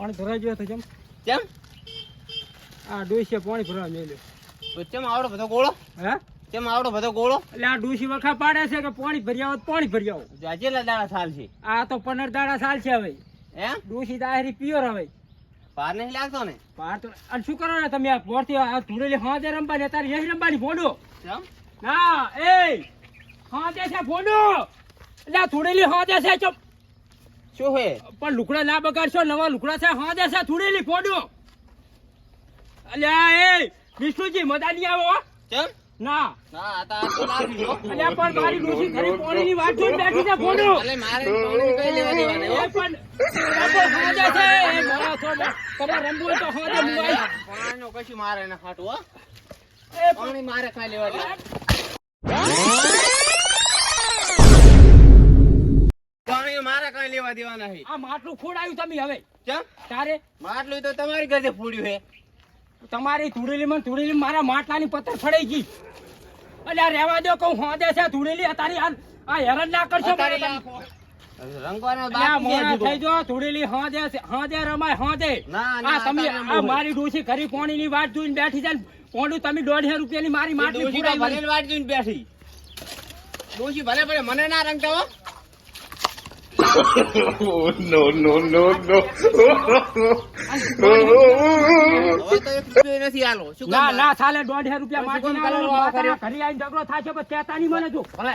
પાણી ભરાઈ ગયો તો જેમ કેમ? આ ડોસી પાણી ભરવા મેલ્યો. કેમ આવડો બધો ગોળો? હે? કેમ આવડો બધો ગોળો? એટલે આ ડોસી વખા પાડે છે કે પાણી ભરી આવો પાણી ભરી આવો જાજેલા દાડા સાલ છે. આ તો પંદર દાડા સાલ છે હવે. એમ ડોસી દાહરી પિયોર હવે. પાર નહીં લાગતો ને? પાર તો અને શું કરો ને તમે આ પોરથી આ ધૂળેલી હાજે રમવાની તારે યહી રમવાની ફોડો કેમ? ના એ! હાજે છે ફોડો એટલે આ ધૂળેલી હાજે છે ચપ શું હે. પણ લુકડા ના બગાડશો નવા લુકડા છે હાજે છે ધૂળેલી ફોડો. અલ્યા એ વિષ્ણુજી મજા નહીં આવો હો? કેમ? ના. ના આ તો અલ્યા પણ મારી ડોસી ઘરે પાણીની વાત જોઈને બેઠી છે ફોડો. અલે મારે પાણી કઈ લેવા દેવાના એ પણ હાજે છે એ મારા છો તમારે રમવું તો હાજે મુવાય પાણીનો કશું મારે ના એ પાણી મારે ખાઈ લેવા પાણી મારે કઈ લેવા દેવા નહીં આ માટલું ફોડાયું તમે હવે? કેમ તારે? માટલું તો તમારી ઘરે ફોડ્યું હે તમારી ધૂળેલી માં ધૂળેલી મારા માટલાની પથ્થર ફડાઈ ગઈ. એટલે આ રહેવા દો કહું હોદે છે ધૂળેલી તારી આ હેરાન ના કરશો મારે ના, ના, વાત જોઈને બેઠી છે ને પોણું તમે દોઢસો રૂપિયાની મારી માટલી વાટ બેઠી. ડોશી ભલે ભલે મને ના રંગતા હો. No, no, no, no. હવે તો એક રૂપિયો નથી આલો શું ના ના ચાલે દોઢસો રૂપિયા ના કર્યો? ઘરે આવીને ઝઘડો થશે પણ કહેતા નહીં મને જો. ભલે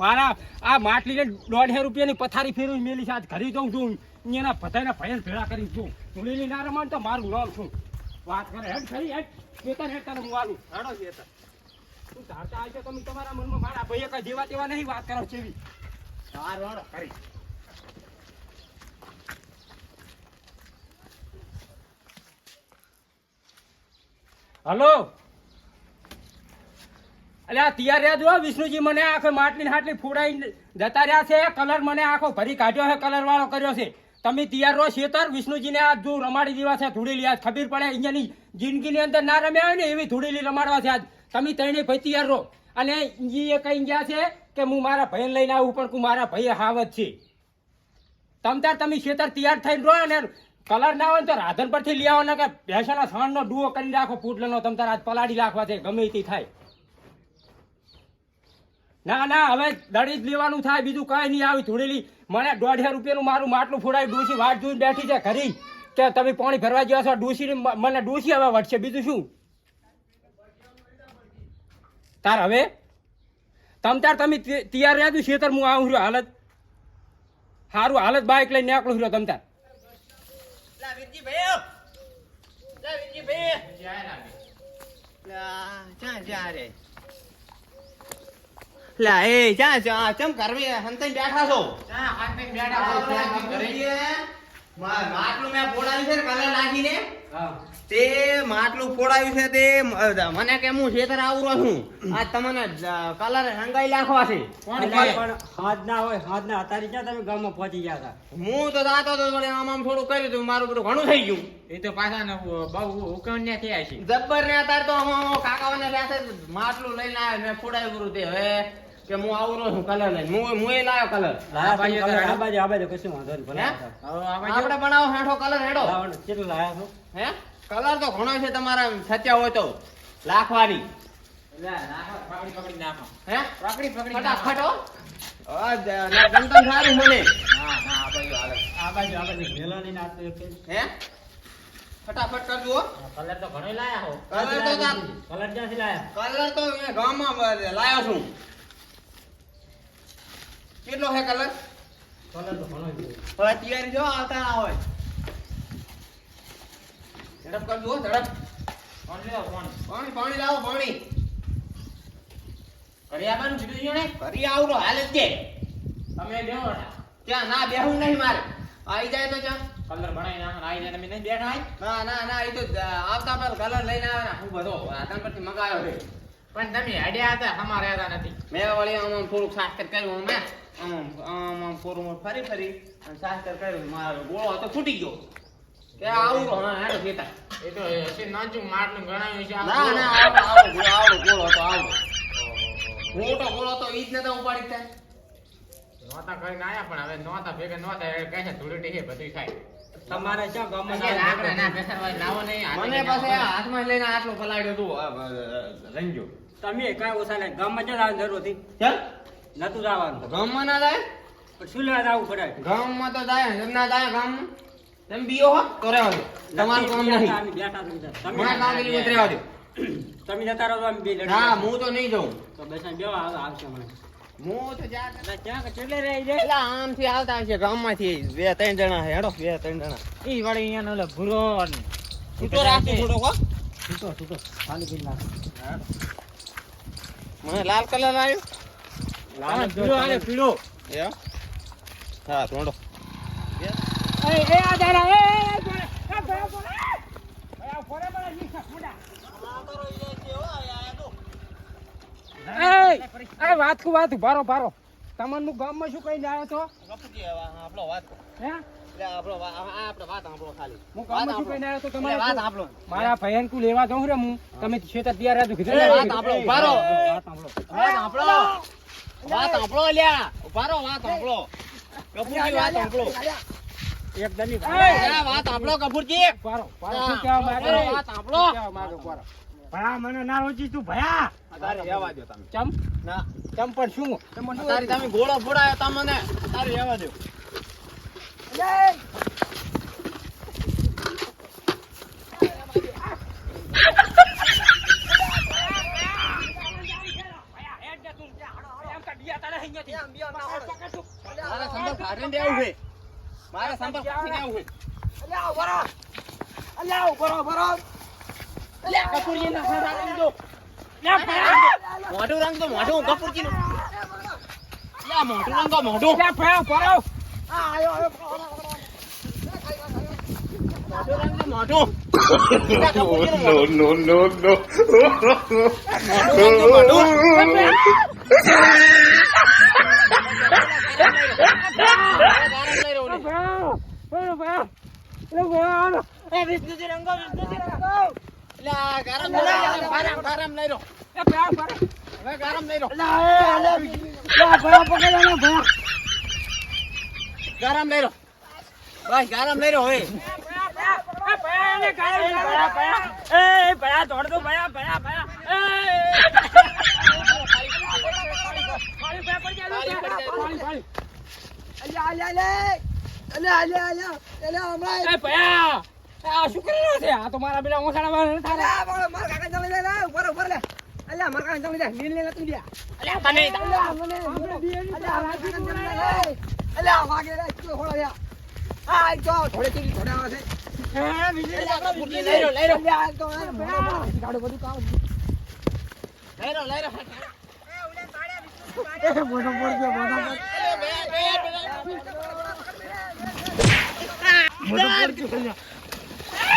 મારા આ માટલીને દોઢસો રૂપિયાની પથારી ફેરવી મેલી છે આજ ઘરે જઉં છું એના બધાના ભયન ભેળા કરી છું. ધૂળેલી ના રમાણ તો મારું નામ છું વાત કરે હેડ ખરી હેડ. ચેતન હેડ તને હું આલું. હેડો ચેતન. ખરી હલો? અલે આ તૈયાર રહ્યા જો વિષ્ણુજી મને આખો માટલી હાટલી ફોડાઈ જતા રહ્યા છે. કલર મને આખો ભરી કાઢ્યો છે, કલર વાળો કર્યો છે. તમે તૈયાર રહો છેતર વિષ્ણુજીને આ જો રમાડી દેવા છે, ધૂળેલી આજ. ખબર પડે, અહીંયાની જિંદગીની અંદર ના રમ્યા હોય ને, એવી ધૂળેલી રમાડવા છે આજ. તમે ત્રણેય ભાઈ તૈયાર રહો. અને એ કઈ ગયા છે કે હું મારા ભાઈને લઈને આવું, પણ હું મારા ભાઈ હાવત છે તમ તાર તમે ખેતર તૈયાર થઈને રહો અને કલર ના હોય ને તો રાધન પરથી લઈ આવવાના કે ભેંસના સાણનો ડુઓ કરી રાખો પૂટલનો તમ તાર આજ પલાડી રાખવા છે, ગમે તે થાય. ના ના, હવે દડી જ લેવાનું થાય, બીજું કઈ નહીં. આવી ધૂળેલી મને દોઢસો રૂપિયાનું મારું માટલું ફોડાવી ડૂસી વાટ જોઈને બેઠી છે ખરી કે તમે પાણી ભરવા ગયા છો ડૂસી મને ડૂસી હવે વટશે બીજું શું? તાર હવે? તમ તાર તમે તૈયાર રહ્યા તું શેતર હું આવું રહ્યો હાલત. સારું હાલત બાઇક લઈને નીકળું રહ્યો તમ તાર. લા, એ, ક્યાં જ્યાં? ચમ કરવી? બેઠા છો? માટલું મેં ફોડાવ્યું છે કલર નાખીને. તે માટલું ફોડાયું છે તે મને કે હું ખેતર આવરો છું આ તમને કલર રંગાઈ નાખવા છે. પણ હાથ ના હોય હાથ ના. અત્યારે ક્યાં તમે ગામમાં પહોંચી ગયા હતા? હું તો જાતો તો વળી આમ આમ થોડું કર્યું હતું મારું બધું ઘણું થઈ ગયું. એ તો પાછા ને બહુ હુકમ ને થયા છે. જબ્બર ને અત્યારે તો કાકાઓને સાથે માટલું લઈને આવ્યો મેં ફોડાયું તે હવે. કે હું આવરો છું કલર લઈને. હું હું એ લાવ્યો કલર લાયા ભાઈ? હેડો. આ બાજુ આ બાજુ કશું વાંધો નહીં ભલે આપણે બનાવો હેઠો કલર હેડો. કેટલો લાયા છો? હે? કલર તો ઘણો છે તમારા સચ્ચા હોય તો. લાખવાની. નાખો પકડી પકડી નાખો. હે? પકડી પકડી ફટાફટ આ જ- ના, ગમતમ સારું મને. ના ના આ બાજુ આ બાજુ આ બાજુ ભેલા નહીં નાખતો એક જ. હે? ફટાફટ કરજો કલર તો ઘણો લાયા હો કલર તો કલર ક્યાંથી? લાયા? કલર તો મેં ગામમાં લાયો છું. કેટલો હે કલર? કલર તો ઘણો હવે તૈયારી જો આવતા ના હોય. ઝડપ કરજો ઝડપ. લેવો પાણી. પાણી લાવો પાણી. કરી આવવાનું છે ને કરી આવરો હાલે જ કે. તમે બેહો ક્યાં ના બેહું નહીં મારે. આવી જાય તો ક્યાં કલર ભણાઈ આવી જાય તમે નહીં બેઠા ના ના ના એ તો આવતા પેલા કલર લઈને આવ્યા હું બધો રાતન પરથી મગાવ્યો છે. પણ તમે હેડ્યા હતા અમારે હેરા નથી. મેં વળી આમ થોડુંક શાસ્ત્ર કર્યું મેં આમ આમ આમ પૂરું ફરી ફરી અને શાસ્ત્ર કર્યું. મારો ગોળો હતો ફૂટી ગયો. કે આવું તો હા હેડો ખેતા એ તો હશે નાચું માટલું ગણાયું છે ના ના આવડો આવડો આવડો ગોળો હતો આવડો. મોટો ગોળો તો ઈ જ નતો ઉપાડી ત્યાં. નોતા કરીને આયા પણ હવે નોતા ભેગા નોતા કહે છે ધૂળી છે બધું થાય. તમારે ક્યાં ગામમાં લાવો નહીં મને પાસે હાથમાં લઈને આટલો પલાડ્યો આ, રંજો તમે કાંઈ ઓછા નહીં ગામમાં જ જવાની જરૂર હતી ચાલ નતું જવાનું. ગામમાં ના જાય? પણ શું લેવા જવું પડે ગામમાં તો જાય એમ ના જાય ગામમાં? તમે બીઓ હો તો રહેવા દો તમારું કામ નહીં. બેઠા તમે મને કામ કરી રહેવા દો. તમે જતા રહો બે હા હું તો નહીં જાઉં. તો બેસા આવે આવશે મને. હું તો જાય આમથી આવતા હશે ગામમાંથી બે ત્રણ જણા હેડો બે ત્રણ જણા. ઈ વાળી અહીંયા ઓલો ભૂરો ને છૂટો ખાલી નાખ. મને લાલ કલર આવ્યો? લાલ પીળો આલે પીળો એમ? હા. થોડો એ એ આ એ એ આ ફોરે ની ખોડા આપણો વાત હે આપણો આપણો વાત આપણો ખાલી. હું ગામમાં શું કઈ આવ્યો છો એટલે વાત આપણો મારા ભાઈ કુ લેવા જાઉં રે હું. તમે છેતર તૈયાર વાત આપણો સાંભળો. વાત આપણો વાત આપણો લ્યા ઊભા વાત આપણો કપૂરજી વાત આપણો એક દમી વાત આપણો કપૂરજી વાત સાંભળો. ભયા મને ના રોજી તું ભયા. તારે રહેવા દો તમે. ચમ? ના. ચમ પણ શું? તારી તમે ગોળો ફોડાયો તમને તારે રહેવા દો મારે સંપર્ક કાઢીને દેવું છે. મારે સંપર્ક કાઢીને દેવું છે કપૂરજી ના રંગ દો મોઢું રંગ તો મોઢું કપૂરજી નું લ્યા મોઢું રંગ તો મોઢું મોઢું રંગ તો મોઢું લ્યા, કપૂરજી નું મોઢું. no, no, no, લ્યા, ગરમ લઈ લો, ભાઈ ગરમ લઈ લો. હવે ગરમ ભયા લો. ગરમ લઈ લો. બસ ગરમ લઈ લો હવે શું કરી છે? આ તો મારા પેલા ઓસાડા થારા કપૂરજી લઈ લો, લઈ લો. લઈ લો, લઈ લો. બે, બે, બે. લ્યા, જો, જો, કપૂરજીને વાળો. લ્યા, કપૂરજીને વાળો, કપૂરજીને.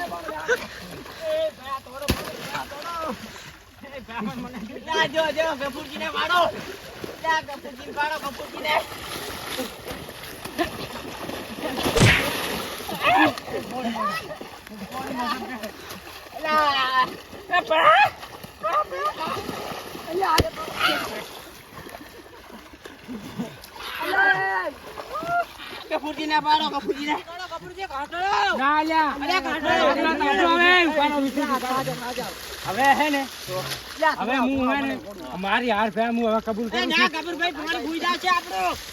વાળો, કપૂરજીને. ના લ્યા અરે, કાઢો. આટલા કાઢો હવે, ઉપાડો વિષ્ણુજી, ને ને મારી હાર ફેર હું હવે કબૂલ કરું ના,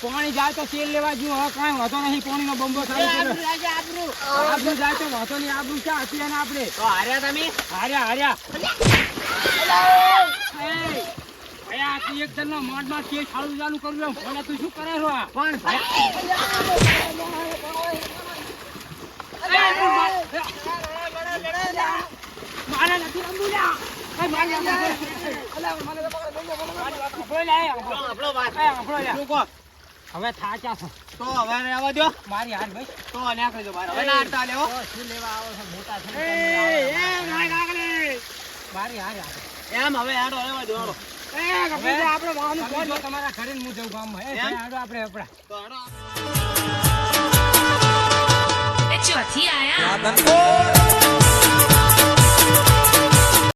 પાણી જાય તો તેલ લેવા જ્યું હવે કાંઈ વાંધો નહીં પાણીનો બંબો થાય છે આપણું. જાય તો વાંધો નહીં આપણું ક્યાં હતી એને આપણે તો હાર્યા તમે હાર્યા હાર્યા એક જણ આ મોઢ મોઢમાં છાળું ચાલુ કર્યું એમ ભલા તું શું કરે છો પણ હવે થાચા છો તો હવે રહેવા દો મારી હાર ભાઈ તો નીકળી દો બહાર હવે ના લેવો શું લેવા આવો છો મોટા છે. મારી હાર એમ હવે હાડો રહેવા દો હાડો એ, કપીરજી, આપણે વાહન તમારા ઘરે હું જઉં ગામમાં એ હાડો આપણે આપણા તો હેડો. ચોથી આયા.